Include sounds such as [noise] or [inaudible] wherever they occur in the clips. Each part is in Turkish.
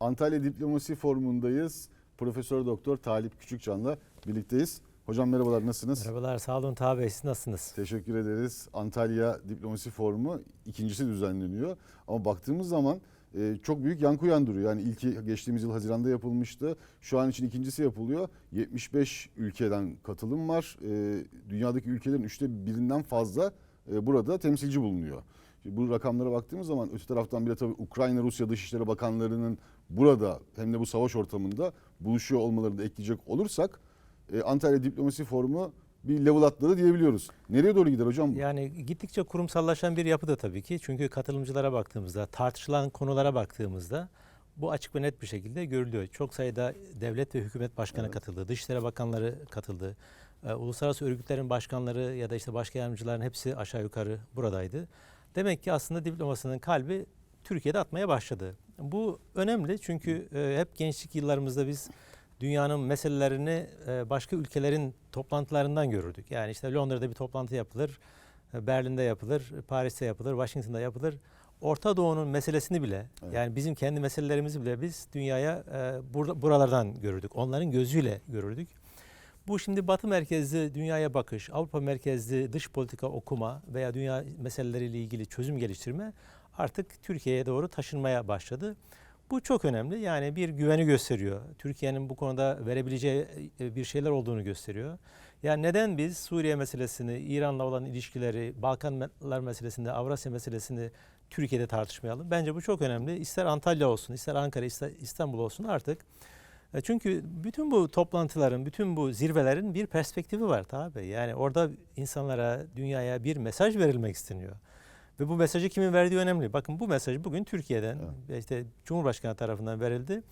Antalya Diplomasi Forumu'ndayız. Profesör Doktor Talip Küçükcan'la birlikteyiz. Hocam merhabalar nasılsınız? Merhabalar sağ olun Taha Bey siz nasılsınız? Teşekkür ederiz. Antalya Diplomasi Forumu ikincisi düzenleniyor. Ama baktığımız zaman e, çok büyük yankı uyandırıyor. Yani ilki geçtiğimiz yıl Haziran'da yapılmıştı. Şu an için ikincisi yapılıyor. 75 ülkeden katılım var. E, dünyadaki ülkelerin üçte birinden fazla e, burada temsilci bulunuyor. Bu rakamlara baktığımız zaman öte taraftan bir de tabii Ukrayna Rusya Dışişleri Bakanlarının burada hem de bu savaş ortamında buluşuyor olmalarını da ekleyecek olursak e, Antalya Diplomasi Forumu bir level atladı diyebiliyoruz. Nereye doğru gider hocam bu? Yani gittikçe kurumsallaşan bir yapı da tabii ki. Çünkü katılımcılara baktığımızda, tartışılan konulara baktığımızda bu açık ve net bir şekilde görülüyor. Çok sayıda devlet ve hükümet başkanı Evet. katıldı, dışişleri bakanları katıldı. Ee, uluslararası örgütlerin başkanları ya da işte başka yardımcıların hepsi aşağı yukarı buradaydı. Demek ki aslında diplomasının kalbi Türkiye'de atmaya başladı. Bu önemli çünkü e, hep gençlik yıllarımızda biz dünyanın meselelerini e, başka ülkelerin toplantılarından görürdük. Yani işte Londra'da bir toplantı yapılır, e, Berlin'de yapılır, Paris'te yapılır, Washington'da yapılır. Orta Doğu'nun meselesini bile Evet. yani bizim kendi meselelerimizi bile biz dünyaya e, buralardan görürdük. Onların gözüyle görürdük. Bu şimdi Batı merkezli dünyaya bakış, Avrupa merkezli dış politika okuma veya dünya meseleleriyle ilgili çözüm geliştirme artık Türkiye'ye doğru taşınmaya başladı. Bu çok önemli. Yani bir güveni gösteriyor. Türkiye'nin bu konuda verebileceği e, bir şeyler olduğunu gösteriyor. Yani neden biz Suriye meselesini, İran'la olan ilişkileri, Balkanlar meselesini, Avrasya meselesini Türkiye'de tartışmayalım? Bence bu çok önemli. İster Antalya olsun, ister Ankara, ister İstanbul olsun artık. E, Çünkü bütün bu toplantıların, bütün bu zirvelerin bir perspektifi var tabi. Yani orada insanlara, dünyaya bir mesaj verilmek isteniyor. Ve bu mesajı kimin verdiği önemli. Bakın bu mesaj bugün Türkiye'den işte Cumhurbaşkanı tarafından verildi.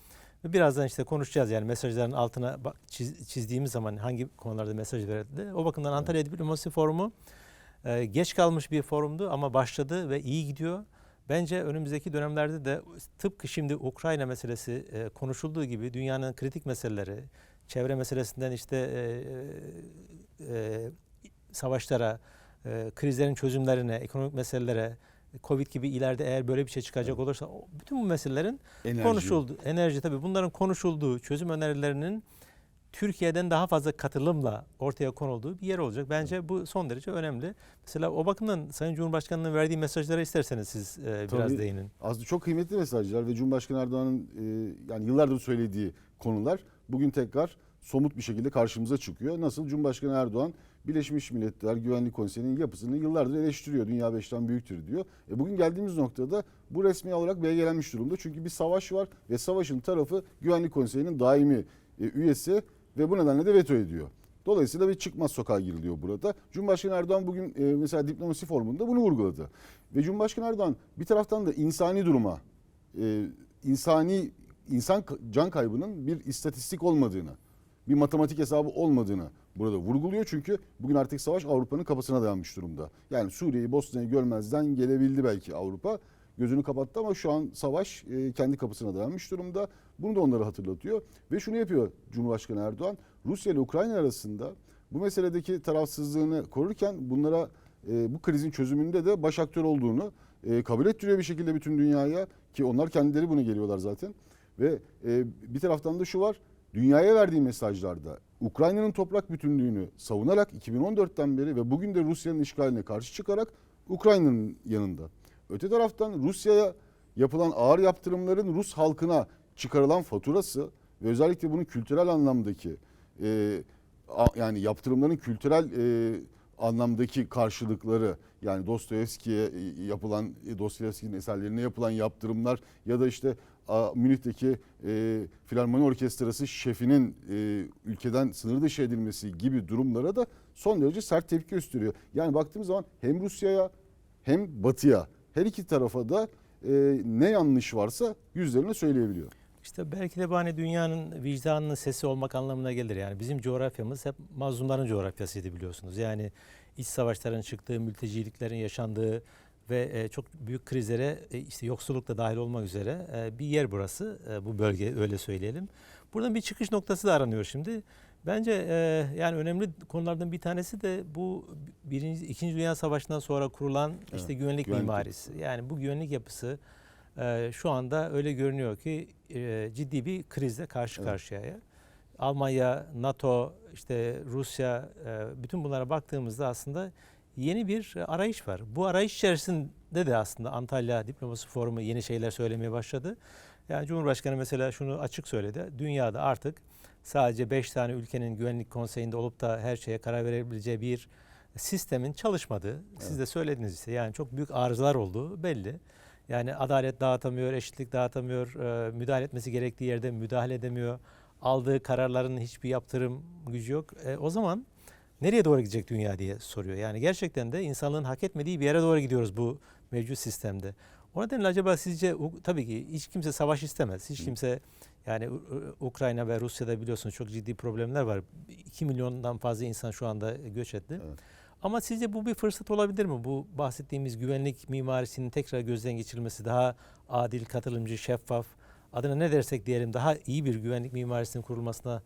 Ve birazdan işte konuşacağız yani mesajların altına çiz- çizdiğimiz zaman hangi konularda mesaj verildi. O bakımdan Antalya Diplomasi Forumu e, geç kalmış bir forumdu ama başladı ve iyi gidiyor. Bence önümüzdeki dönemlerde de tıpkı şimdi Ukrayna meselesi e, konuşulduğu gibi dünyanın kritik meseleleri, çevre meselesinden işte e, e, savaşlara, e, krizlerin çözümlerine, ekonomik meselelere, Covid gibi ileride eğer böyle bir şey çıkacak olursa o- bütün bu meselelerin Enerji. konuşuldu. Enerji tabii bunların konuşulduğu, çözüm önerilerinin Türkiye'den daha fazla katılımla ortaya konulduğu bir yer olacak. Bence bu son derece önemli. Mesela o bakımdan Sayın Cumhurbaşkanı'nın verdiği mesajlara isterseniz siz e, biraz Tabii. değinin. Aslında çok kıymetli mesajlar ve Cumhurbaşkanı Erdoğan'ın e, yani yıllardır söylediği konular bugün tekrar somut bir şekilde karşımıza çıkıyor. Nasıl Cumhurbaşkanı Erdoğan Birleşmiş Milletler Güvenlik Konseyi'nin yapısını yıllardır eleştiriyor. Dünya beşten büyüktür diyor. E bugün geldiğimiz noktada bu resmi olarak belgelenmiş durumda. Çünkü bir savaş var ve savaşın tarafı Güvenlik Konseyi'nin daimi e, üyesi ve bu nedenle de veto ediyor. Dolayısıyla bir çıkmaz sokağa giriliyor burada. Cumhurbaşkanı Erdoğan bugün e, mesela diplomasi formunda bunu vurguladı. Ve Cumhurbaşkanı Erdoğan bir taraftan da insani duruma, e, insani insan can kaybının bir istatistik olmadığını, bir matematik hesabı olmadığını burada vurguluyor. Çünkü bugün artık savaş Avrupa'nın kapısına dayanmış durumda. Yani Suriye'yi, Bosna'yı görmezden gelebildi belki Avrupa. Gözünü kapattı ama şu an savaş e, kendi kapısına dayanmış durumda. Bunu da onlara hatırlatıyor. Ve şunu yapıyor Cumhurbaşkanı Erdoğan. Rusya ile Ukrayna arasında bu meseledeki tarafsızlığını korurken bunlara e, bu krizin çözümünde de baş aktör olduğunu e, kabul ettiriyor bir şekilde bütün dünyaya ki onlar kendileri bunu geliyorlar zaten. Ve bir taraftan da şu var dünyaya verdiği mesajlarda Ukrayna'nın toprak bütünlüğünü savunarak 2014'ten beri ve bugün de Rusya'nın işgaline karşı çıkarak Ukrayna'nın yanında. Öte taraftan Rusya'ya yapılan ağır yaptırımların Rus halkına çıkarılan faturası ve özellikle bunun kültürel anlamdaki e, a- yani yaptırımların kültürel e, anlamdaki karşılıkları yani Dostoyevski'ye e, yapılan e, Dostoyevski'nin eserlerine yapılan yaptırımlar ya da işte Münih'teki e, Filarmoni Orkestrası şefinin e, ülkeden sınır dışı edilmesi gibi durumlara da son derece sert tepki gösteriyor. Yani baktığımız zaman hem Rusya'ya hem Batı'ya her iki tarafa da e, ne yanlış varsa yüzlerine söyleyebiliyor. İşte belki de bu hani dünyanın vicdanının sesi olmak anlamına gelir. Yani bizim coğrafyamız hep mazlumların coğrafyasıydı biliyorsunuz. Yani iç savaşların çıktığı, mülteciliklerin yaşandığı ve e, çok büyük krizlere e, işte yoksulluk da dahil olmak üzere e, bir yer burası. Bu bölge öyle söyleyelim. Buradan bir çıkış noktası da aranıyor şimdi. Bence yani önemli konulardan bir tanesi de bu birinci, ikinci Dünya Savaşı'ndan sonra kurulan işte güvenlik güvenlik mimarisi. Yani bu güvenlik yapısı şu anda öyle görünüyor ki ciddi bir krizle karşı Evet. karşıyaya. Almanya, NATO, işte Rusya, bütün bunlara baktığımızda aslında yeni bir e, arayış var. Bu arayış içerisinde de aslında Antalya Diplomasi Forumu yeni şeyler söylemeye başladı. Yani Cumhurbaşkanı mesela şunu açık söyledi. Dünyada artık sadece 5 tane ülkenin güvenlik konseyinde olup da her şeye karar verebileceği bir sistemin çalışmadığı, siz de söylediniz işte yani çok büyük arızalar olduğu belli. Yani adalet dağıtamıyor, eşitlik dağıtamıyor, e, müdahale etmesi gerektiği yerde müdahale edemiyor. Aldığı kararların hiçbir yaptırım gücü yok. E, o zaman nereye doğru gidecek dünya diye soruyor. Yani gerçekten de insanlığın hak etmediği bir yere doğru gidiyoruz bu mevcut sistemde. O nedenle acaba sizce tabii ki hiç kimse savaş istemez. Hiç kimse yani Ukrayna ve Rusya'da biliyorsunuz çok ciddi problemler var. 2 milyondan fazla insan şu anda göç etti. Evet. Ama sizce bu bir fırsat olabilir mi? Bu bahsettiğimiz güvenlik mimarisinin tekrar gözden geçirilmesi, daha adil, katılımcı, şeffaf, adına ne dersek diyelim daha iyi bir güvenlik mimarisinin kurulmasına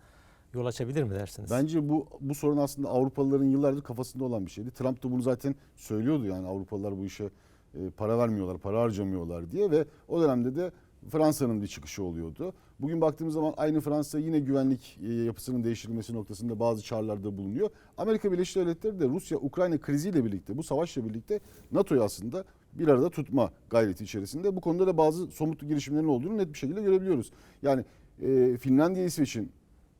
yol açabilir mi dersiniz? Bence bu bu sorun aslında Avrupalıların yıllardır kafasında olan bir şeydi. Trump da bunu zaten söylüyordu yani Avrupalılar bu işe e, para vermiyorlar, para harcamıyorlar diye ve o dönemde de Fransa'nın bir çıkışı oluyordu. Bugün baktığımız zaman aynı Fransa yine güvenlik e, yapısının değiştirilmesi noktasında bazı çağrılarda bulunuyor. Amerika Birleşik Devletleri de Rusya-Ukrayna kriziyle birlikte, bu savaşla birlikte NATO'yu aslında bir arada tutma gayreti içerisinde. Bu konuda da bazı somut girişimlerin olduğunu net bir şekilde görebiliyoruz. Yani e, Finlandiya, İsveç'in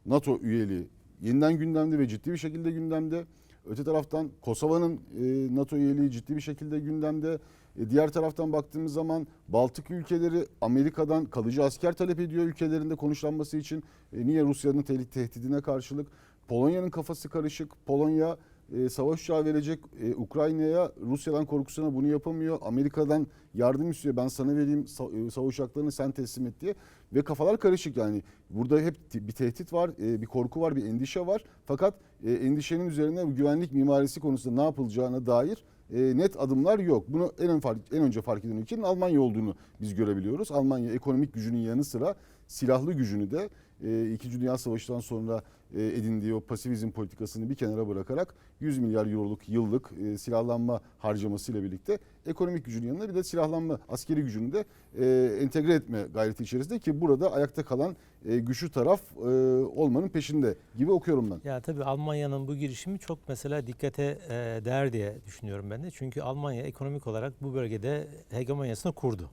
NATO üyeliği yeniden gündemde ve ciddi bir şekilde gündemde. Öte taraftan Kosova'nın e, NATO üyeliği ciddi bir şekilde gündemde. E, diğer taraftan baktığımız zaman Baltık ülkeleri Amerika'dan kalıcı asker talep ediyor ülkelerinde konuşlanması için. E, niye Rusya'nın tehdidine karşılık? Polonya'nın kafası karışık. Polonya e, savaş uçağı verecek e, Ukrayna'ya Rusya'dan korkusuna bunu yapamıyor. Amerika'dan yardım istiyor. Ben sana vereyim sa- e, savaş uçaklarını sen teslim et diye. Ve kafalar karışık yani. Burada hep bir tehdit var, e, bir korku var, bir endişe var. Fakat e, endişenin üzerine güvenlik mimarisi konusunda ne yapılacağına dair e, net adımlar yok. Bunu en, ön fark, en önce fark eden ülkenin Almanya olduğunu biz görebiliyoruz. Almanya ekonomik gücünün yanı sıra silahlı gücünü de e, İkinci Dünya Savaşı'ndan sonra edindiği o pasifizm politikasını bir kenara bırakarak 100 milyar euroluk yıllık e, silahlanma harcamasıyla birlikte ekonomik gücünün yanına bir de silahlanma askeri gücünü de e, entegre etme gayreti içerisinde ki burada ayakta kalan e, güçlü taraf e, olmanın peşinde gibi okuyorum ben. Ya tabii Almanya'nın bu girişimi çok mesela dikkate e, değer diye düşünüyorum ben de. Çünkü Almanya ekonomik olarak bu bölgede hegemonyasını kurdu.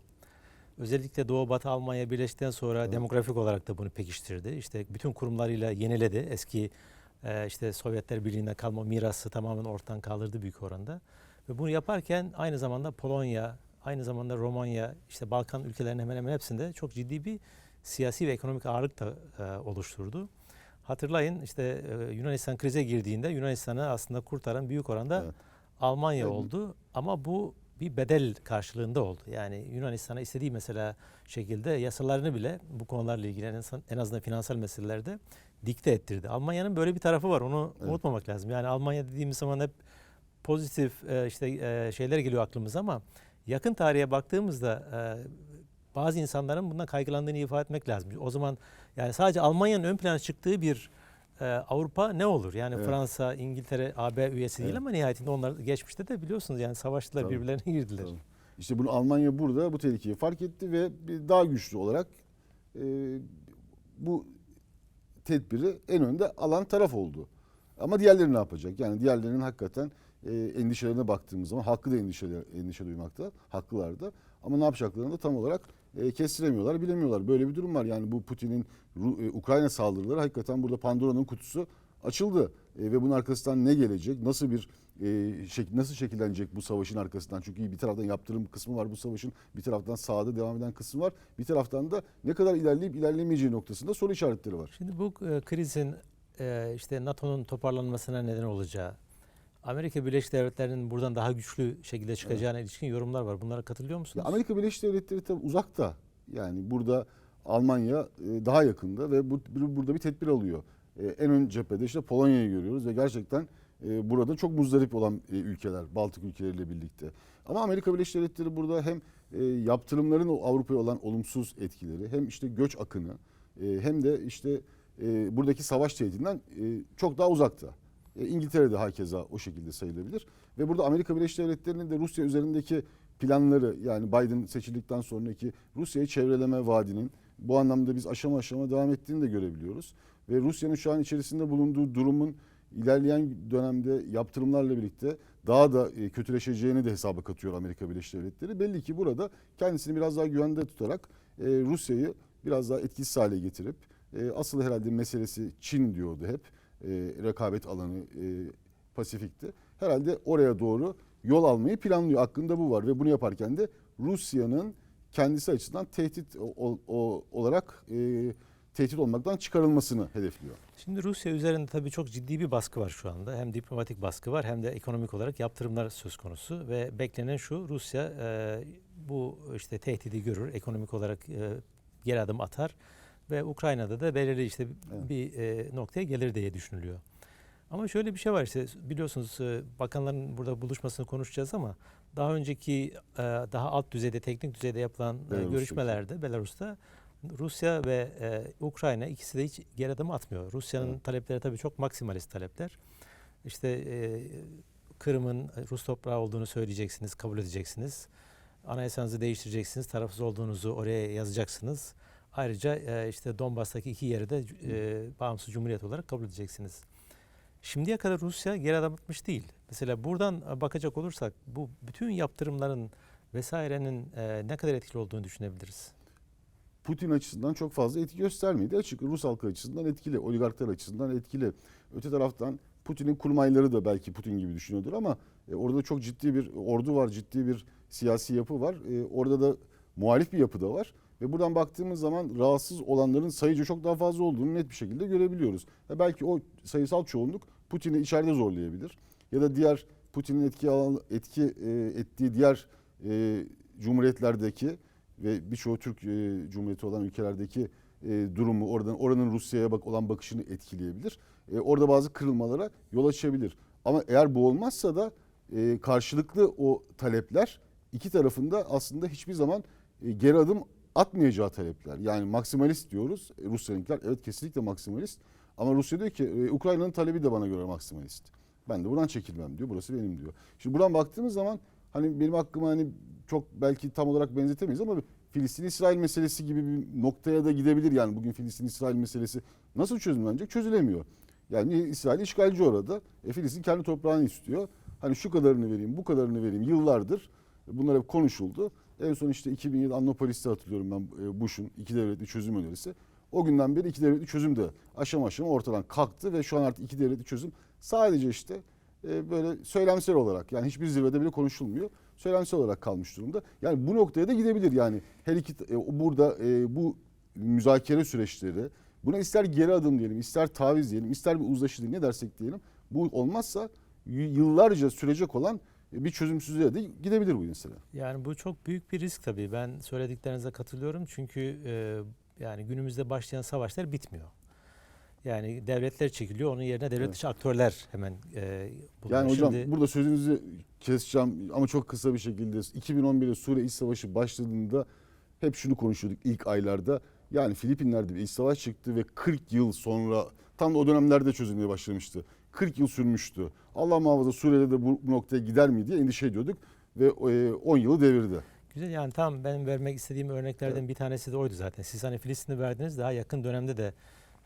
Özellikle Doğu Batı Almanya birleştikten sonra Evet. demografik olarak da bunu pekiştirdi. İşte bütün kurumlarıyla yeniledi. Eski e, işte Sovyetler Birliği'ne kalma mirası tamamen ortadan kaldırdı büyük oranda. Ve bunu yaparken aynı zamanda Polonya, aynı zamanda Romanya, işte Balkan ülkelerinin hemen hemen hepsinde çok ciddi bir siyasi ve ekonomik ağırlık da e, oluşturdu. Hatırlayın işte e, Yunanistan krize girdiğinde Yunanistan'ı aslında kurtaran büyük oranda Evet. Almanya Evet. oldu ama bu bir bedel karşılığında oldu. Yani Yunanistan'a istediği mesela şekilde yasalarını bile bu konularla ilgili en azından- finansal meselelerde dikte ettirdi. Almanya'nın böyle bir tarafı var. Onu Evet. unutmamak lazım. Yani Almanya dediğimiz zaman hep pozitif e, işte e, şeyler geliyor aklımıza ama yakın tarihe baktığımızda e, bazı insanların bundan kaygılandığını ifade etmek lazım. O zaman yani sadece Almanya'nın ön plana çıktığı bir e, Avrupa ne olur? Yani Evet. Fransa, İngiltere, AB üyesi değil Evet. ama nihayetinde onlar geçmişte de biliyorsunuz yani savaştılar Tabii. birbirlerine girdiler. Tabii. İşte bunu Almanya burada bu tehlikeyi fark etti ve bir daha güçlü olarak e, bu tedbiri en önde alan taraf oldu. Ama diğerleri ne yapacak? Yani diğerlerinin hakikaten e, endişelerine baktığımız zaman haklı da endişe, endişe duymakta, haklılar da. Ama ne yapacaklarını da tam olarak e, kestiremiyorlar, bilemiyorlar. Böyle bir durum var. Yani bu Putin'in e, Ukrayna saldırıları hakikaten burada Pandora'nın kutusu açıldı. E, ve bunun arkasından ne gelecek? Nasıl bir e, nasıl şekillenecek bu savaşın arkasından? Çünkü bir taraftan yaptırım kısmı var bu savaşın. Bir taraftan sahada devam eden kısmı var. Bir taraftan da ne kadar ilerleyip ilerlemeyeceği noktasında soru işaretleri var. Şimdi bu e, krizin e, işte NATO'nun toparlanmasına neden olacağı, Amerika Birleşik Devletleri'nin buradan daha güçlü şekilde çıkacağına ilişkin yorumlar var. Bunlara katılıyor Ya musunuz? Amerika Birleşik Devletleri tabii uzakta. Yani burada Almanya e, daha yakında ve bu, burada bir tedbir alıyor. E, En ön cephede işte Polonya'yı görüyoruz ve gerçekten e, burada çok muzdarip olan ülkeler, Baltık ülkeleriyle birlikte. Ama Amerika Birleşik Devletleri burada hem yaptırımların Avrupa'ya olan olumsuz etkileri, hem işte göç akını, hem de işte buradaki savaş tehdidinden çok daha uzakta. E, İngiltere de hakeza o şekilde sayılabilir. Ve burada Amerika Birleşik Devletleri'nin de Rusya üzerindeki planları yani Biden seçildikten sonraki Rusya'yı çevreleme vaadinin bu anlamda biz aşama aşama devam ettiğini de görebiliyoruz. Ve Rusya'nın şu an içerisinde bulunduğu durumun ilerleyen dönemde yaptırımlarla birlikte daha da e, kötüleşeceğini de hesaba katıyor Amerika Birleşik Devletleri. Belli ki burada kendisini biraz daha güvende tutarak e, Rusya'yı biraz daha etkisiz hale getirip e, asıl herhalde meselesi Çin diyordu hep e, rekabet alanı e, Pasifik'te. Herhalde oraya doğru yol almayı planlıyor. Aklında bu var ve bunu yaparken de Rusya'nın kendisi açısından tehdit o- o- olarak e, tehdit olmaktan çıkarılmasını hedefliyor. Şimdi Rusya üzerinde tabii çok ciddi bir baskı var şu anda. Hem diplomatik baskı var hem de ekonomik olarak yaptırımlar söz konusu. Ve beklenen şu Rusya e, bu işte tehdidi görür, ekonomik olarak e, geri adım atar ve Ukrayna'da da belirli işte Evet. bir e, noktaya gelir diye düşünülüyor. Ama şöyle bir şey var işte biliyorsunuz e, bakanların burada buluşmasını konuşacağız ama daha önceki e, daha alt düzeyde teknik düzeyde yapılan e, Belarus'taki. görüşmelerde Belarus'ta Rusya ve Ukrayna ikisi de hiç geri adım atmıyor. Rusya'nın Evet. talepleri tabii çok maksimalist talepler. İşte Kırım'ın Rus toprağı olduğunu söyleyeceksiniz, kabul edeceksiniz. Anayasanızı değiştireceksiniz, tarafsız olduğunuzu oraya yazacaksınız. Ayrıca e, işte Donbas'taki iki yeri de e, bağımsız cumhuriyet olarak kabul edeceksiniz. Şimdiye kadar Rusya geri adım atmış değil. Mesela buradan e, bakacak olursak bu bütün yaptırımların vesairenin e, ne kadar etkili olduğunu düşünebiliriz. Putin açısından çok fazla etki göstermedi. Açık Rus halkı açısından etkili, oligarklar açısından etkili. Öte taraftan Putin'in kurmayları da belki Putin gibi düşünüyordur ama e, orada çok ciddi bir ordu var, ciddi bir siyasi yapı var. E, orada da muhalif bir yapı da var. Ve buradan baktığımız zaman rahatsız olanların sayıca çok daha fazla olduğunu net bir şekilde görebiliyoruz. E, belki o sayısal çoğunluk Putin'i içeride zorlayabilir. Ya da diğer Putin'in etki, alan, etki e, ettiği diğer e, cumhuriyetlerdeki ve birçoğu Türk e, Cumhuriyeti olan ülkelerdeki e, durumu oradan oranın Rusya'ya bak olan bakışını etkileyebilir. E, orada bazı kırılmalara yol açabilir. Ama eğer bu olmazsa da e, karşılıklı o talepler iki tarafında aslında hiçbir zaman e, geri adım atmayacağı talepler. Yani maksimalist diyoruz. E, Rusya'nınkiler evet kesinlikle maksimalist. Ama Rusya diyor ki e, Ukrayna'nın talebi de bana göre maksimalist. Ben de buradan çekilmem diyor. Burası benim diyor. Şimdi buradan baktığımız zaman hani benim aklıma hani çok belki tam olarak benzetemeyiz ama Filistin-İsrail meselesi gibi bir noktaya da gidebilir. Yani bugün Filistin-İsrail meselesi nasıl çözümlenecek? Çözülemiyor. Yani İsrail işgalci orada. E, Filistin kendi toprağını istiyor. Hani şu kadarını vereyim, bu kadarını vereyim. Yıllardır bunlar hep konuşuldu. En son işte 2007 Annapolis'te hatırlıyorum ben e, Bush'un iki devletli çözüm önerisi. O günden beri iki devletli çözüm de aşama aşama ortadan kalktı ve şu an artık iki devletli çözüm sadece işte e, böyle söylemsel olarak yani hiçbir zirvede bile konuşulmuyor. Söylemsel olarak kalmış durumda. Yani bu noktaya da gidebilir yani her iki e, burada bu müzakere süreçleri buna ister geri adım diyelim, ister taviz diyelim, ister bir uzlaşı diyelim ne dersek diyelim. Bu olmazsa yıllarca sürecek olan bir çözümsüzlüğe de gidebilir bu mesele. Yani bu çok büyük bir risk tabii. Ben söylediklerinize katılıyorum. Çünkü e, yani günümüzde başlayan savaşlar bitmiyor. Yani devletler çekiliyor. Onun yerine devlet Evet. dışı aktörler hemen e, bulunuyor. Yani hocam Şimdi- burada sözünüzü keseceğim ama çok kısa bir şekilde 2011'de Suriye İç Savaşı başladığında hep şunu konuşuyorduk ilk aylarda. Yani Filipinler'de bir iç savaş çıktı ve 40 yıl sonra tam da o dönemlerde çözülmeye başlamıştı. 40 yıl sürmüştü. Allah muhafaza Suriye'de de bu, noktaya gider mi diye endişe ediyorduk ve e, 10 yılı devirdi. Güzel yani tam benim vermek istediğim örneklerden bir tanesi de oydu zaten. Siz hani Filistin'i verdiniz daha yakın dönemde de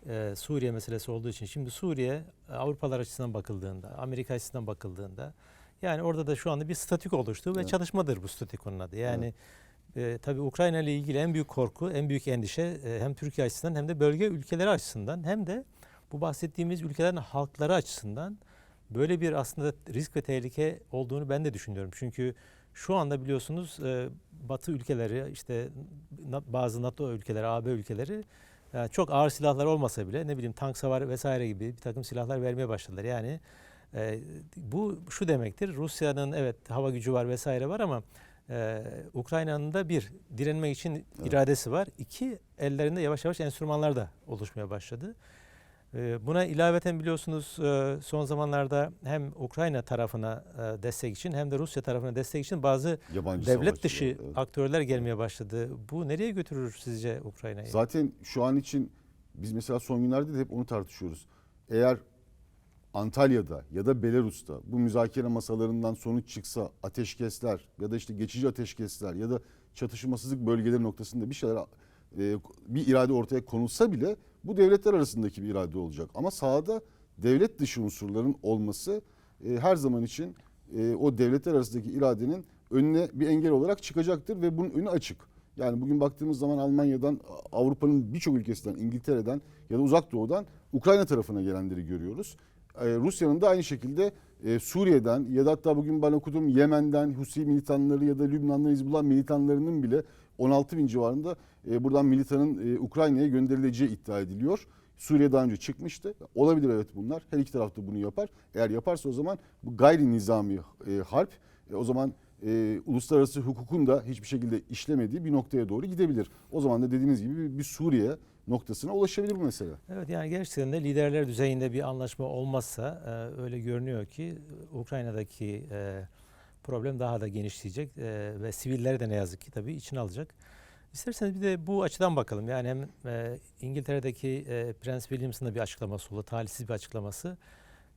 e, Suriye meselesi olduğu için. Şimdi Suriye e, Avrupalar açısından bakıldığında, Amerika açısından bakıldığında yani orada da şu anda bir statük oluştu ve Evet. çalışmadır bu statükonun adı. Yani e, tabii Ukrayna ile ilgili en büyük korku, en büyük endişe e, hem Türkiye açısından hem de bölge ülkeleri açısından hem de bu bahsettiğimiz ülkelerin halkları açısından böyle bir aslında risk ve tehlike olduğunu ben de düşünüyorum. Çünkü şu anda biliyorsunuz e, Batı ülkeleri işte bazı NATO ülkeleri, AB ülkeleri yani çok ağır silahlar olmasa bile ne bileyim tank savar vesaire gibi bir takım silahlar vermeye başladılar. Yani e, bu şu demektir. Rusya'nın evet hava gücü var vesaire var ama e, Ukrayna'nın da bir direnmek için Evet. iradesi var. İki ellerinde yavaş yavaş enstrümanlar da oluşmaya başladı. E, buna ilaveten biliyorsunuz e, son zamanlarda hem Ukrayna tarafına e, destek için hem de Rusya tarafına destek için bazı Yabancı devlet dışı evet. aktörler gelmeye başladı. Bu nereye götürür sizce Ukrayna'yı? Zaten şu an için biz mesela son günlerde de hep onu tartışıyoruz. Eğer Antalya'da ya da Belarus'ta bu müzakere masalarından sonuç çıksa ateşkesler ya da işte geçici ateşkesler ya da çatışmasızlık bölgeleri noktasında bir şeyler e, bir irade ortaya konulsa bile bu devletler arasındaki bir irade olacak. Ama sahada devlet dışı unsurların olması e, her zaman için e, o devletler arasındaki iradenin önüne bir engel olarak çıkacaktır ve bunun önü açık. Yani bugün baktığımız zaman Almanya'dan, Avrupa'nın birçok ülkesinden, İngiltere'den ya da Uzak Doğu'dan Ukrayna tarafına gelenleri görüyoruz. Ee, Rusya'nın da aynı şekilde e, Suriye'den ya da hatta bugün ben okudum Yemen'den Husi militanları ya da Lübnan'dan Hizbullah militanlarının bile 16 bin civarında e, buradan militanın e, Ukrayna'ya gönderileceği iddia ediliyor. Suriye daha önce çıkmıştı. Olabilir evet bunlar. Her iki tarafta bunu yapar. Eğer yaparsa o zaman bu gayri nizami e, harp e, o zaman e, uluslararası hukukun da hiçbir şekilde işlemediği bir noktaya doğru gidebilir. O zaman da dediğiniz gibi bir Suriye noktasına ulaşabilir bu mesele. Evet yani gerçekten de liderler düzeyinde bir anlaşma olmazsa e, öyle görünüyor ki Ukrayna'daki e, problem daha da genişleyecek e, ve sivilleri de ne yazık ki tabii içine alacak. İsterseniz bir de bu açıdan bakalım. Yani hem e, İngiltere'deki e, Prens William'sın da bir açıklaması oldu, talihsiz bir açıklaması.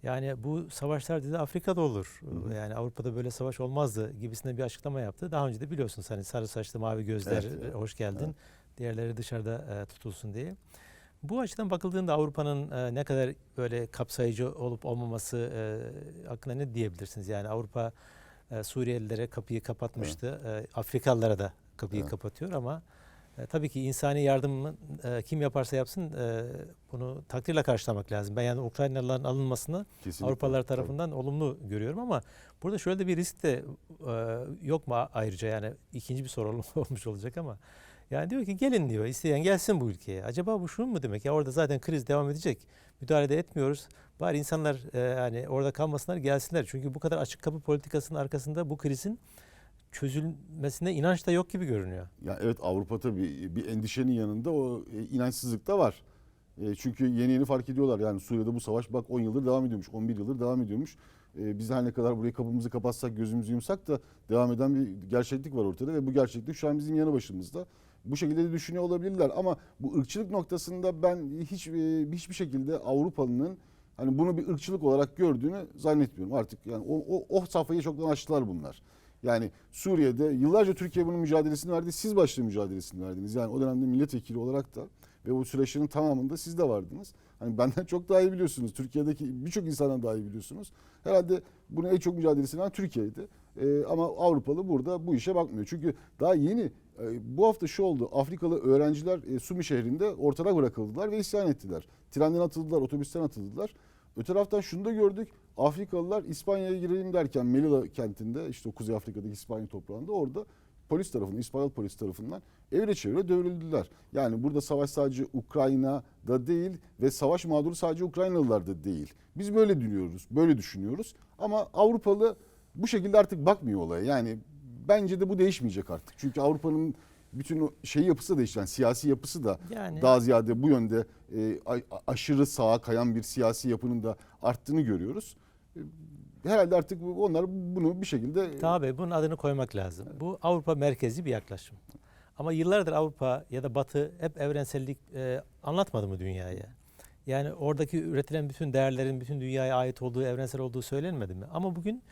Yani bu savaşlar dedi Afrika'da olur. Hı. Yani Avrupa'da böyle savaş olmazdı gibisinde bir açıklama yaptı. Daha önce de biliyorsunuz hani sarı saçlı mavi gözler Evet, hoş geldin. Evet. Diğerleri dışarıda e, tutulsun diye. Bu açıdan bakıldığında Avrupa'nın e, ne kadar böyle kapsayıcı olup olmaması e, hakkında ne diyebilirsiniz? Yani Avrupa e, Suriyelilere kapıyı kapatmıştı. E, Afrikalılara da kapıyı Evet. kapatıyor ama e, tabii ki insani yardımı e, kim yaparsa yapsın e, bunu takdirle karşılamak lazım. Ben yani Ukraynalıların alınmasını Kesinlikle. Avrupalılar Tabii. tarafından olumlu görüyorum ama burada şöyle de bir risk de e, yok mu ayrıca yani ikinci bir soru [laughs] olmuş olacak ama yani diyor ki gelin diyor isteyen gelsin bu ülkeye. Acaba bu şunu mu demek ya orada zaten kriz devam edecek. Müdahale de etmiyoruz. Bari insanlar e, yani orada kalmasınlar gelsinler. Çünkü bu kadar açık kapı politikasının arkasında bu krizin çözülmesine inanç da yok gibi görünüyor. Ya evet Avrupa tabii bir endişenin yanında o e, inançsızlık da var. E, çünkü yeni yeni fark ediyorlar yani Suriye'de bu savaş bak 10 yıldır devam ediyormuş, 11 yıldır devam ediyormuş. E, biz her ne kadar burayı kapımızı kapatsak, gözümüzü yumsak da devam eden bir gerçeklik var ortada ve bu gerçeklik şu an bizim yanı başımızda. Bu şekilde de düşünüyor olabilirler ama bu ırkçılık noktasında ben hiç e, hiçbir şekilde Avrupalı'nın hani bunu bir ırkçılık olarak gördüğünü zannetmiyorum. Artık yani o, o, o safhayı çoktan aştılar bunlar. Yani Suriye'de yıllarca Türkiye bunun mücadelesini verdi. Siz başta mücadelesini verdiniz. Yani o dönemde milletvekili olarak da ve bu süreçlerin tamamında siz de vardınız. Hani benden çok daha iyi biliyorsunuz. Türkiye'deki birçok insandan daha iyi biliyorsunuz. Herhalde bunun en çok mücadelesini veren Türkiye'ydi. Ee, ama Avrupalı burada bu işe bakmıyor. Çünkü daha yeni bu hafta şu oldu. Afrikalı öğrenciler e, Sumi şehrinde ortada bırakıldılar ve isyan ettiler. Trenden atıldılar, otobüsten atıldılar. Öte taraftan şunu da gördük. Afrikalılar İspanya'ya girelim derken Melilla kentinde işte o Kuzey Afrika'daki İspanya toprağında orada polis tarafından, İspanyol polis tarafından evre çevre dövüldüler. Yani burada savaş sadece Ukrayna'da değil ve savaş mağduru sadece Ukraynalılarda değil. Biz böyle düşünüyoruz, böyle düşünüyoruz. Ama Avrupalı bu şekilde artık bakmıyor olaya. Yani bence de bu değişmeyecek artık. Çünkü Avrupa'nın bütün o şey yapısı da değişti. Yani siyasi yapısı da Yani daha ziyade bu yönde e, aşırı sağa kayan bir siyasi yapının da arttığını görüyoruz. E, Herhalde artık onlar bunu bir şekilde Tabii bunun adını koymak lazım. Bu Avrupa merkezli bir yaklaşım. Ama yıllardır Avrupa ya da Batı hep evrensellik e, anlatmadı mı dünyaya? Yani oradaki üretilen bütün değerlerin bütün dünyaya ait olduğu, evrensel olduğu söylenmedi mi? Ama bugün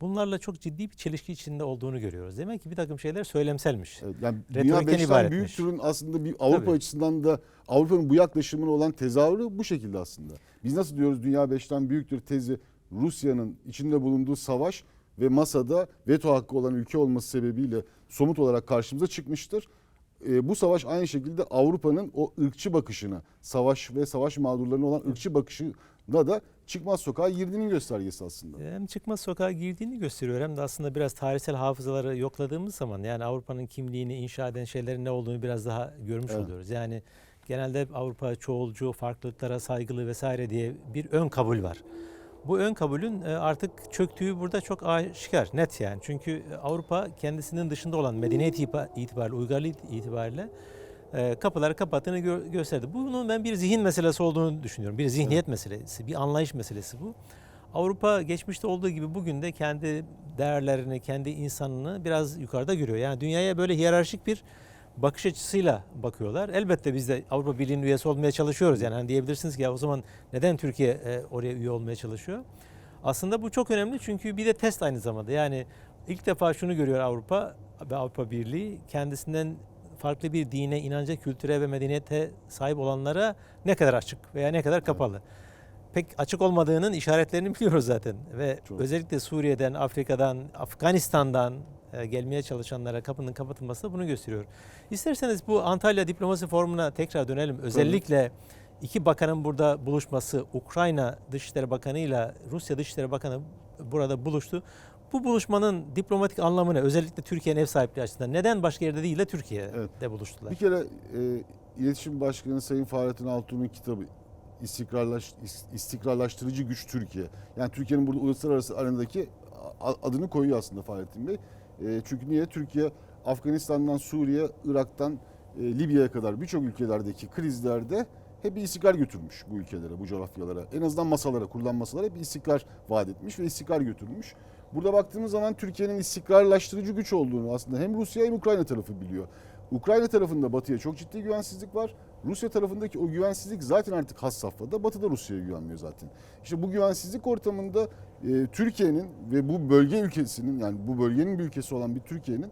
bunlarla çok ciddi bir çelişki içinde olduğunu görüyoruz. Demek ki bir takım şeyler söylemselmiş. Evet, yani dünya beşten büyük türün aslında bir Avrupa Tabii. açısından da Avrupa'nın bu yaklaşımına olan tezahürü bu şekilde aslında. Biz nasıl diyoruz dünya beşten büyüktür tezi Rusya'nın içinde bulunduğu savaş ve masada veto hakkı olan ülke olması sebebiyle somut olarak karşımıza çıkmıştır. E, bu savaş aynı şekilde Avrupa'nın o ırkçı bakışına, savaş ve savaş mağdurlarına olan ırkçı bakışına da çıkmaz sokağa girdiğinin göstergesi aslında. Hem çıkmaz sokağa girdiğini gösteriyor hem de aslında biraz tarihsel hafızaları yokladığımız zaman yani Avrupa'nın kimliğini inşa eden şeylerin ne olduğunu biraz daha görmüş Evet. oluyoruz. Yani genelde hep Avrupa çoğulcu, farklılıklara saygılı vesaire diye bir ön kabul var. Bu ön kabulün e, artık çöktüğü burada çok aşikar, net yani. Çünkü Avrupa kendisinin dışında olan medeniyet itiba- itibariyle, uygarlık itibariyle kapıları kapattığını gö- gösterdi. Bunun ben bir zihin meselesi olduğunu düşünüyorum. Bir zihniyet meselesi, bir anlayış meselesi bu. Avrupa geçmişte olduğu gibi bugün de kendi değerlerini, kendi insanını biraz yukarıda görüyor. Yani dünyaya böyle hiyerarşik bir bakış açısıyla bakıyorlar. Elbette biz de Avrupa Birliği'nin üyesi olmaya çalışıyoruz. Yani hani diyebilirsiniz ki ya o zaman neden Türkiye e, oraya üye olmaya çalışıyor? Aslında bu çok önemli çünkü bir de test aynı zamanda. Yani ilk defa şunu görüyor Avrupa ve Avrupa Birliği kendisinden farklı bir dine, inanca, kültüre ve medeniyete sahip olanlara ne kadar açık veya ne kadar kapalı. Pek açık olmadığının işaretlerini biliyoruz zaten ve Çok. özellikle Suriye'den, Afrika'dan, Afganistan'dan e, gelmeye çalışanlara kapının kapatılması da bunu gösteriyor. İsterseniz bu Antalya Diplomasi Forumu'na tekrar dönelim. Özellikle iki bakanın burada buluşması, Ukrayna Dışişleri Bakanı ile Rusya Dışişleri Bakanı burada buluştu. Bu buluşmanın diplomatik anlamı ne? Özellikle Türkiye'nin ev sahipliği açısından. Neden başka yerde değil de Türkiye'de Evet. buluştular? Bir kere e, İletişim Başkanı Sayın Fahrettin Altun'un kitabı İstikrarlaş, İs- İstikrarlaştırıcı Güç Türkiye. Yani Türkiye'nin burada uluslararası arenadaki adını koyuyor aslında Fahrettin Bey. E, çünkü niye? Türkiye Afganistan'dan Suriye, Irak'tan e, Libya'ya kadar birçok ülkelerdeki krizlerde hep bir istikrar götürmüş bu ülkelere, bu coğrafyalara. En azından masalara, kurulan masalara bir istikrar vaat etmiş ve istikrar götürmüş. Burada baktığımız zaman Türkiye'nin istikrarlaştırıcı güç olduğunu aslında hem Rusya hem Ukrayna tarafı biliyor. Ukrayna tarafında Batı'ya çok ciddi güvensizlik var. Rusya tarafındaki o güvensizlik zaten artık has safhada. Batı da Rusya'ya güvenmiyor zaten. İşte bu güvensizlik ortamında e, Türkiye'nin ve bu bölge ülkesinin yani bu bölgenin bir ülkesi olan bir Türkiye'nin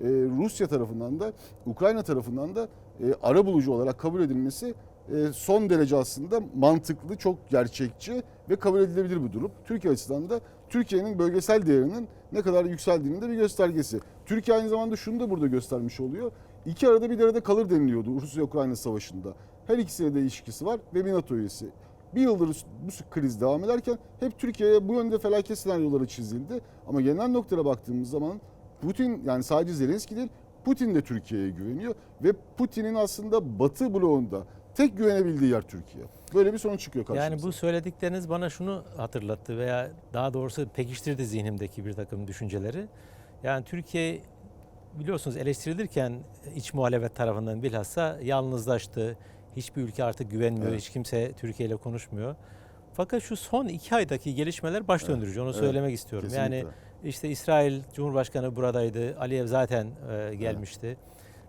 e, Rusya tarafından da Ukrayna tarafından da e, ara bulucu olarak kabul edilmesi e, son derece aslında mantıklı, çok gerçekçi ve kabul edilebilir bir durum. Türkiye açısından da Türkiye'nin bölgesel değerinin ne kadar yükseldiğinin de bir göstergesi. Türkiye aynı zamanda şunu da burada göstermiş oluyor. İki arada bir arada kalır deniliyordu Rusya-Ukrayna savaşında. Her ikisiyle de ilişkisi var ve bir NATO üyesi. Bir yıldır bu kriz devam ederken hep Türkiye'ye bu yönde felaket senaryoları çizildi. Ama genel noktaya baktığımız zaman Putin yani sadece Zelenski değil Putin de Türkiye'ye güveniyor ve Putin'in aslında Batı bloğunda tek güvenebildiği yer Türkiye. Böyle bir sonuç çıkıyor karşımıza. Yani bu söyledikleriniz bana şunu hatırlattı veya daha doğrusu pekiştirdi zihnimdeki bir takım düşünceleri. Yani Türkiye biliyorsunuz eleştirilirken iç muhalefet tarafından bilhassa yalnızlaştı. Hiçbir ülke artık güvenmiyor, Evet. hiç kimse Türkiye ile konuşmuyor. Fakat şu son iki aydaki gelişmeler baş Evet, döndürücü. Onu evet, söylemek istiyorum. Yani Kesinlikle. işte İsrail Cumhurbaşkanı buradaydı. Aliyev zaten e, gelmişti.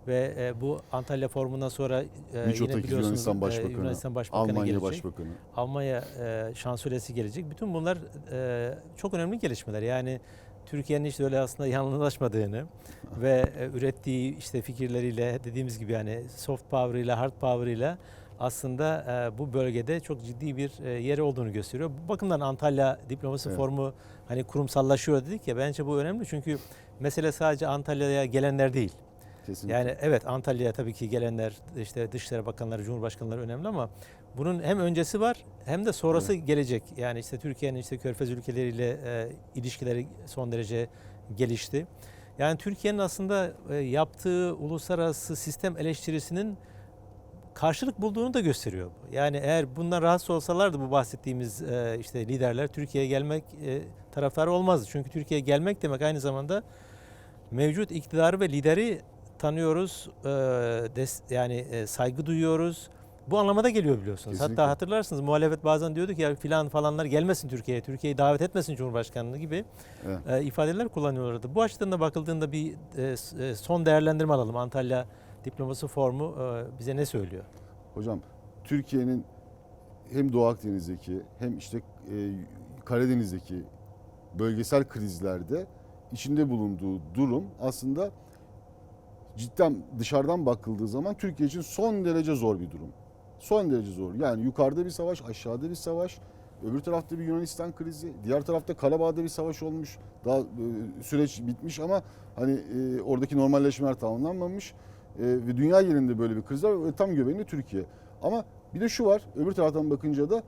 Ve e, bu Antalya forumundan sonra e, yine biliyorsunuz Yunanistan e, Başbakanı, Yunanistan Başbakanı Almanya gelecek. Başbakanı. Almanya e, şansölyesi gelecek. Bütün bunlar e, çok önemli gelişmeler. Yani Türkiye'nin işte öyle aslında yalnızlaşmadığını [laughs] ve e, ürettiği işte fikirleriyle dediğimiz gibi yani soft power ile hard power ile aslında e, bu bölgede çok ciddi bir e, yeri olduğunu gösteriyor. Bu bakımdan Antalya Diplomasi Evet. Forumu hani kurumsallaşıyor dedik ya bence bu önemli çünkü mesele sadece Antalya'ya gelenler değil. Kesinlikle. Yani evet Antalya'ya tabii ki gelenler işte Dışişleri Bakanları, Cumhurbaşkanları önemli ama bunun hem öncesi var hem de sonrası gelecek. Yani işte Türkiye'nin işte Körfez ülkeleriyle e, ilişkileri son derece gelişti. Yani Türkiye'nin aslında e, yaptığı uluslararası sistem eleştirisinin karşılık bulduğunu da gösteriyor. bu. Yani eğer bundan rahatsız olsalardı bu bahsettiğimiz e, işte liderler Türkiye'ye gelmek e, taraftarı olmazdı. Çünkü Türkiye'ye gelmek demek aynı zamanda mevcut iktidarı ve lideri tanıyoruz, e, des- yani e, saygı duyuyoruz. Bu anlamada geliyor biliyorsunuz. Kesinlikle. Hatta hatırlarsınız muhalefet bazen diyordu ki ya filan falanlar gelmesin Türkiye'ye, Türkiye'yi davet etmesin Cumhurbaşkanlığı gibi Evet. e, ifadeler kullanıyorlardı. Bu açıdan da bakıldığında bir e, son değerlendirme alalım. Antalya Diplomasi Forumu e, bize ne söylüyor? Hocam Türkiye'nin hem Doğu Akdeniz'deki hem işte e, Karadeniz'deki bölgesel krizlerde içinde bulunduğu durum aslında cidden dışarıdan bakıldığı zaman Türkiye için son derece zor bir durum. Son derece zor. Yani yukarıda bir savaş, aşağıda bir savaş, öbür tarafta bir Yunanistan krizi, diğer tarafta Karabağ'da bir savaş olmuş. Daha e, süreç bitmiş ama hani e, oradaki normalleşmeler tamamlanmamış. E, ve dünya yerinde böyle bir kriz var tam göbeğinde Türkiye. Ama bir de şu var, öbür taraftan bakınca da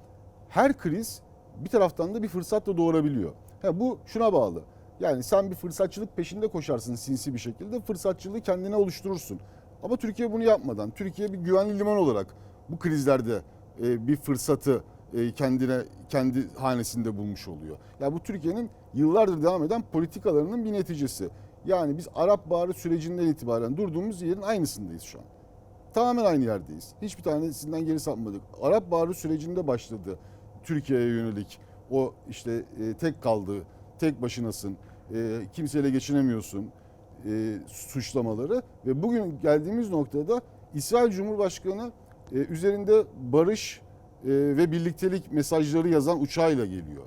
her kriz bir taraftan da bir fırsat da doğurabiliyor. Ha, bu şuna bağlı. Yani sen bir fırsatçılık peşinde koşarsın sinsi bir şekilde. Fırsatçılığı kendine oluşturursun. Ama Türkiye bunu yapmadan, Türkiye bir güvenli liman olarak bu krizlerde e, bir fırsatı e, kendine kendi hanesinde bulmuş oluyor. Ya bu Türkiye'nin yıllardır devam eden politikalarının bir neticesi. Yani biz Arap Baharı sürecinden itibaren durduğumuz yerin aynısındayız şu an. Tamamen aynı yerdeyiz. Hiçbir tanesinden geri sapmadık. Arap Baharı sürecinde başladı Türkiye'ye yönelik o işte e, tek kaldı, tek başınasın, e, kimseyle geçinemiyorsun. e, suçlamaları ve bugün geldiğimiz noktada İsrail Cumhurbaşkanı e, üzerinde barış e, ve birliktelik mesajları yazan uçağıyla geliyor.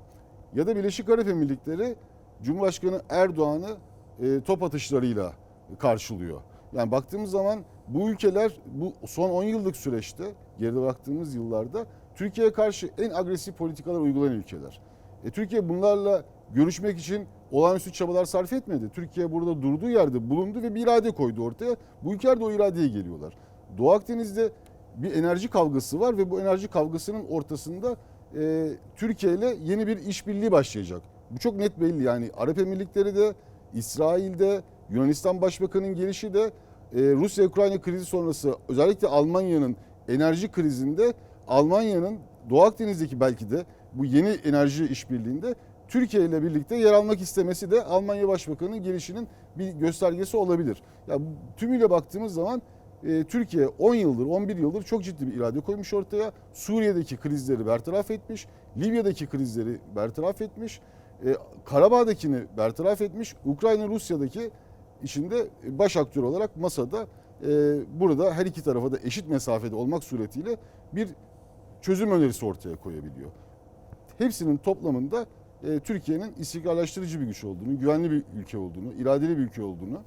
Ya da Birleşik Arap Emirlikleri Cumhurbaşkanı Erdoğan'ı e, top atışlarıyla karşılıyor. Yani baktığımız zaman bu ülkeler bu son 10 yıllık süreçte geride baktığımız yıllarda Türkiye'ye karşı en agresif politikalar uygulayan ülkeler. E, Türkiye bunlarla görüşmek için olağanüstü çabalar sarf etmedi. Türkiye burada durduğu yerde bulundu ve bir irade koydu ortaya. Bu ülkeler de o iradeye geliyorlar. Doğu Akdeniz'de bir enerji kavgası var ve bu enerji kavgasının ortasında e, Türkiye ile yeni bir işbirliği başlayacak. Bu çok net belli yani Arap Emirlikleri de İsrail'de Yunanistan Başbakanı'nın gelişi de e, Rusya-Ukrayna krizi sonrası özellikle Almanya'nın enerji krizinde Almanya'nın Doğu Akdeniz'deki belki de bu yeni enerji işbirliğinde Türkiye ile birlikte yer almak istemesi de Almanya Başbakanı'nın gelişinin bir göstergesi olabilir. Ya tümüyle baktığımız zaman e, Türkiye 10 yıldır 11 yıldır çok ciddi bir irade koymuş ortaya. Suriye'deki krizleri bertaraf etmiş, Libya'daki krizleri bertaraf etmiş, e, Karabağ'dakini bertaraf etmiş, Ukrayna Rusya'daki içinde baş aktör olarak masada e, burada her iki tarafa da eşit mesafede olmak suretiyle bir çözüm önerisi ortaya koyabiliyor. Hepsinin toplamında e, Türkiye'nin istikrarlaştırıcı bir güç olduğunu, güvenli bir ülke olduğunu, iradeli bir ülke olduğunu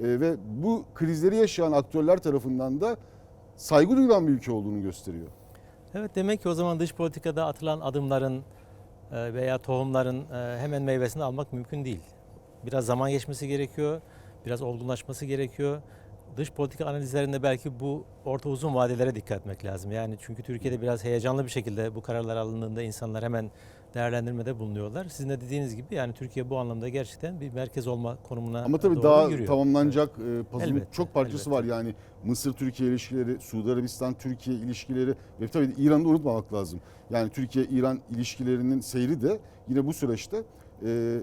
e, ve bu krizleri yaşayan aktörler tarafından da saygı duyulan bir ülke olduğunu gösteriyor. Evet demek ki o zaman dış politikada atılan adımların e, veya tohumların e, hemen meyvesini almak mümkün değil. Biraz zaman geçmesi gerekiyor, biraz olgunlaşması gerekiyor. Dış politika analizlerinde belki bu orta uzun vadelere dikkat etmek lazım. Yani çünkü Türkiye'de biraz heyecanlı bir şekilde bu kararlar alındığında insanlar hemen değerlendirmede bulunuyorlar. Sizin de dediğiniz gibi yani Türkiye bu anlamda gerçekten bir merkez olma konumuna Ama tabii doğru daha yürüyor. tamamlanacak e, puzzle'ın Elbette, çok parçası elbette. var. Yani Mısır-Türkiye ilişkileri, Suudi Arabistan-Türkiye ilişkileri ve tabii İran'ı da unutmamak lazım. Yani Türkiye-İran ilişkilerinin seyri de yine bu süreçte e,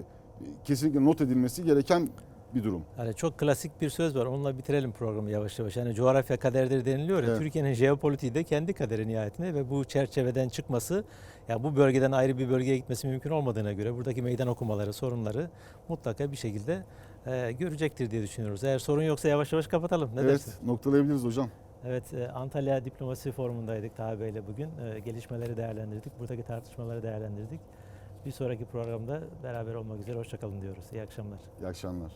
kesinlikle not edilmesi gereken bir durum. Yani çok klasik bir söz var. Onunla bitirelim programı yavaş yavaş. Yani coğrafya kaderdir deniliyor ya. Evet. Türkiye'nin jeopolitiği de kendi kaderi nihayetinde ve bu çerçeveden çıkması, ya bu bölgeden ayrı bir bölgeye gitmesi mümkün olmadığına göre buradaki meydan okumaları, sorunları mutlaka bir şekilde e, görecektir diye düşünüyoruz. Eğer sorun yoksa yavaş yavaş kapatalım. Ne evet, dersin? noktalayabiliriz hocam. Evet, e, Antalya Diplomasi Forumu'ndaydık Taha Bey'le bugün. E, gelişmeleri değerlendirdik, buradaki tartışmaları değerlendirdik. Bir sonraki programda beraber olmak üzere. Hoşçakalın diyoruz. İyi akşamlar. İyi akşamlar.